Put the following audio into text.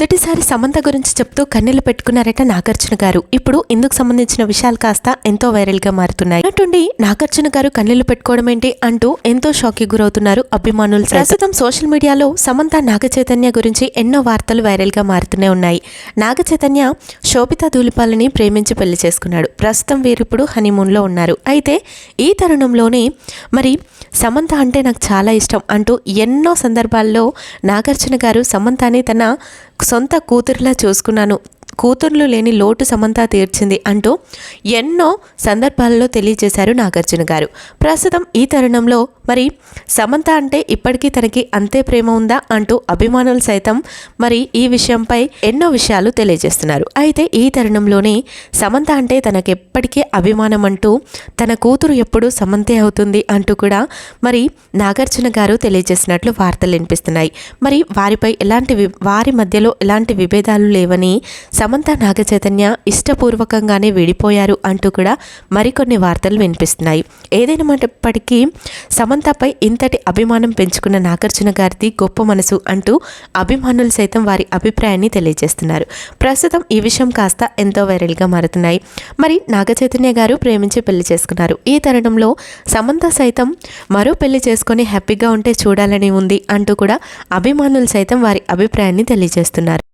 మొదటిసారి సమంత గురించి చెప్తూ కన్నీళ్ళు పెట్టుకున్నారట నాగార్జున గారు. ఇప్పుడు ఇందుకు సంబంధించిన విషయాలు కాస్త ఎంతో వైరల్గా మారుతున్నాయి. అటుండి నాగార్జున గారు కన్నీళ్ళు పెట్టుకోవడం ఏంటి అంటూ ఎంతో షాకి గురవుతున్నారు అభిమానులు ప్రస్తుతం సోషల్ మీడియాలో సమంత నాగ చైతన్య గురించి ఎన్నో వార్తలు వైరల్గా మారుతూనే ఉన్నాయి. నాగ చైతన్య శోభిత ధూలిపాలని ప్రేమించి పెళ్ళి చేసుకున్నాడు. ప్రస్తుతం వీరిప్పుడు హనీమూన్లో ఉన్నారు. అయితే ఈ తరుణంలోనే మరి సమంత అంటే నాకు చాలా ఇష్టం అంటూ ఎన్నో సందర్భాల్లో నాగార్జున గారు సమంతని తన సొంత కూతురులా చూసుకున్నాను. కూతుర్లు లేని లోటు సమంత తీర్చింది అంటూ ఎన్నో సందర్భాలలో తెలియజేశారు నాగార్జున గారు. ప్రస్తుతం ఈ తరుణంలో మరి సమంత అంటే ఇప్పటికీ తనకి అంతే ప్రేమ ఉందా అంటూ అభిమానులు సైతం మరి ఈ విషయంపై ఎన్నో విషయాలు తెలియజేస్తున్నారు. అయితే ఈ తరుణంలోనే సమంత అంటే తనకెప్పటికీ అభిమానం అంటూ తన కూతురు ఎప్పుడు సమంతే అవుతుంది అంటూ కూడా మరి నాగార్జున గారు తెలియజేసినట్లు వార్తలు వినిపిస్తున్నాయి. మరి వారిపై ఎలాంటి వారి మధ్యలో ఎలాంటి విభేదాలు లేవని సమంత నాగచైతన్య ఇష్టపూర్వకంగానే విడిపోయారు అంటూ కూడా మరికొన్ని వార్తలు వినిపిస్తున్నాయి. ఏదైనప్పటికీ సమంతపై ఇంతటి అభిమానం పెంచుకున్న నాగార్జున గారిది గొప్ప మనసు అంటూ అభిమానులు సైతం వారి అభిప్రాయాన్ని తెలియజేస్తున్నారు. ప్రస్తుతం ఈ విషయం కాస్త ఎంతో వైరల్గా మారుతున్నాయి. మరి నాగచైతన్య గారు ప్రేమించి పెళ్ళి చేసుకున్నారు. ఈ తరుణంలో సమంత సైతం మరో పెళ్ళి చేసుకొని హ్యాపీగా ఉంటే చూడాలని ఉంది అంటూ కూడా అభిమానులు సైతం వారి అభిప్రాయాన్ని తెలియజేస్తున్నారు.